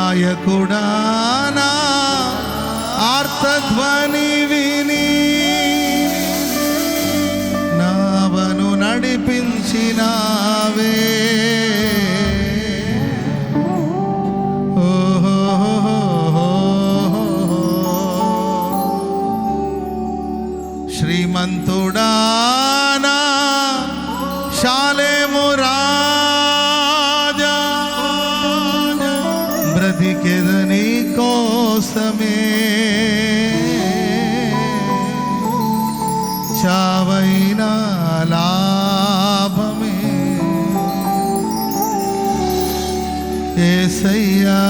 నాయకుడా నా ఆర్తధ్వని విని నావను నడిపించినావే. బ్రతికెదని కోసమే. చావైన లాభమే. ఏసయ్యా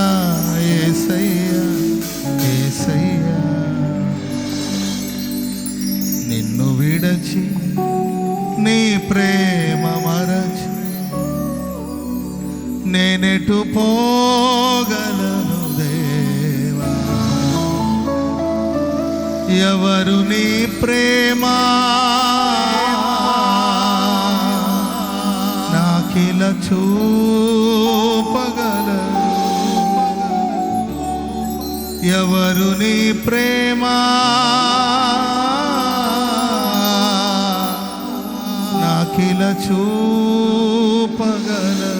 ఏసయ్యా ఏసయ్యా. నిన్ను విడచి నీ ప్రేమ మరచి నేనెటు పోగలను దేవా. ఎవరు నీ ప్రేమ? నాకిల చూపగలరు. ఎవరు నీ ప్రేమ? నాకిల చూపగలరు.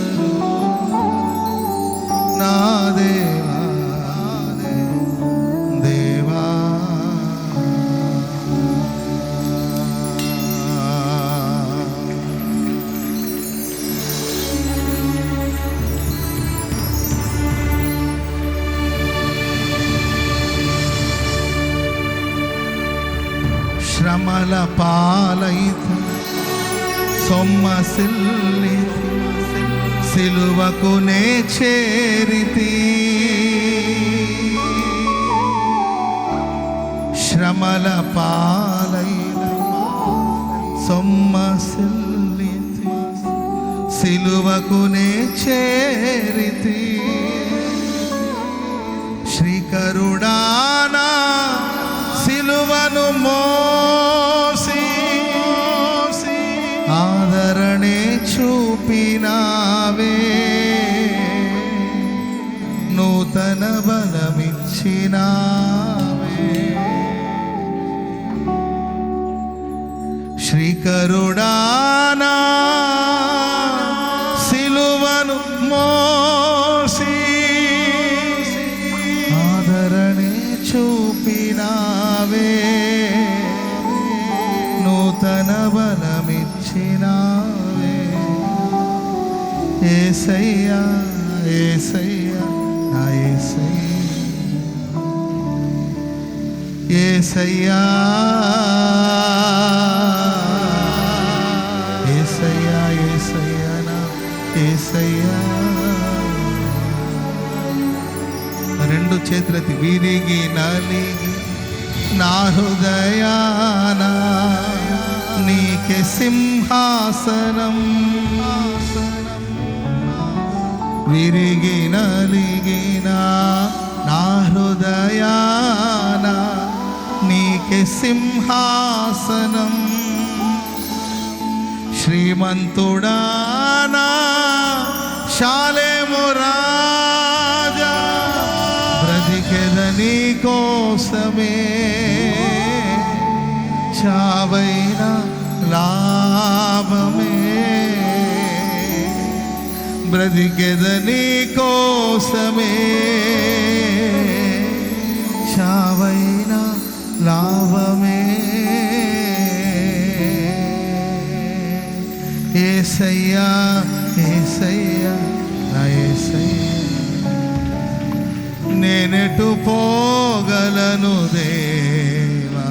పాలైతే సొమ్మసిల్లితి సిలువకు నే చేరితి. శ్రమల పాలైన సొమ్మసిల్లితి సిలువకు నే చేరితి. శ్రీకరుడానా చూపినావే. నూతన బలమిచ్చినావే. శ్రీకరుడానా సిలువను మోసి ఆదరణే చూపినావే. నూతన బలమిచ్చినావే. ఏసయ్యా ఏసయ్యా నా ఏసయ్యా. ఏసయ్యా ఏసయ్యా ఏసయ్యా నా ఏసయ్యా. రెండు చేతులకి విరిగి నలిగి నా హృదయాన నీకే సింహాసనం. విరిగి నలిగిన నా హృదయాన నీకే సింహాసనం. శ్రీమంతుడానా శాలేము రాజా బ్రతికెదని కోసమే. చావై బ్రతికెదని కోసమే. చావైన లాభమే. ఏసయ్యా ఏసయ్యా నా ఏసయ్యా. నేనెటు పోగలను దేవా.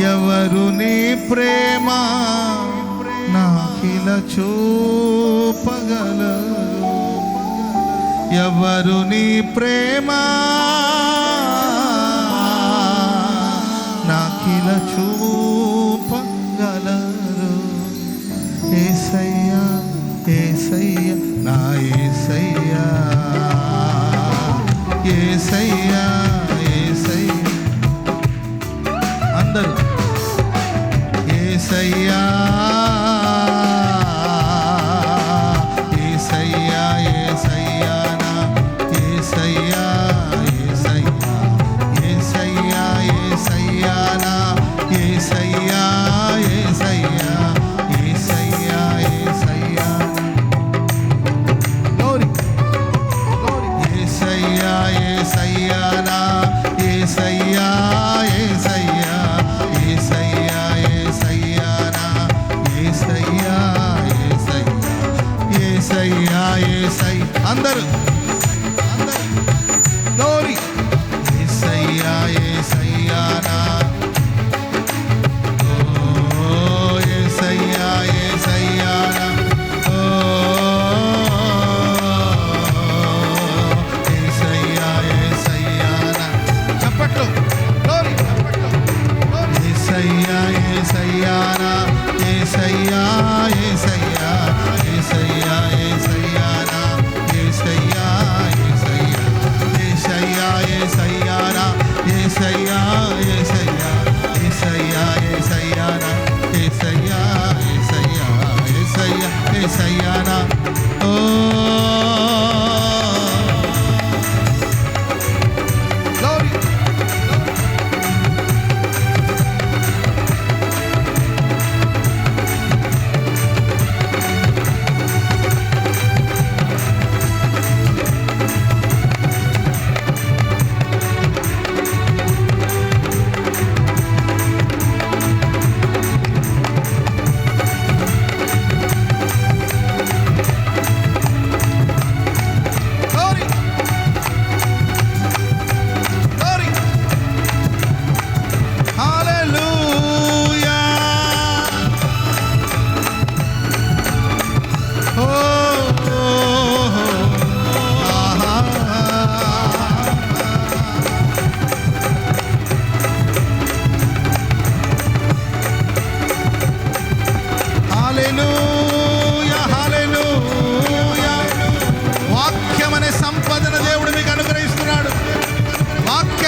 ఎవరు నీ ప్రేమ? నాకిల చూపగలరు ఎవరు నీ ప్రేమ? నాకిల చూపగలరు ఏసయ్యా ఏసయ్యా నా ఏసయ్యా ఏసయ్యా. ఏసయ్యా.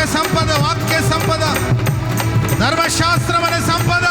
సంపద వాక్య సంపద. ధర్మశాస్త్రం అనే సంపద.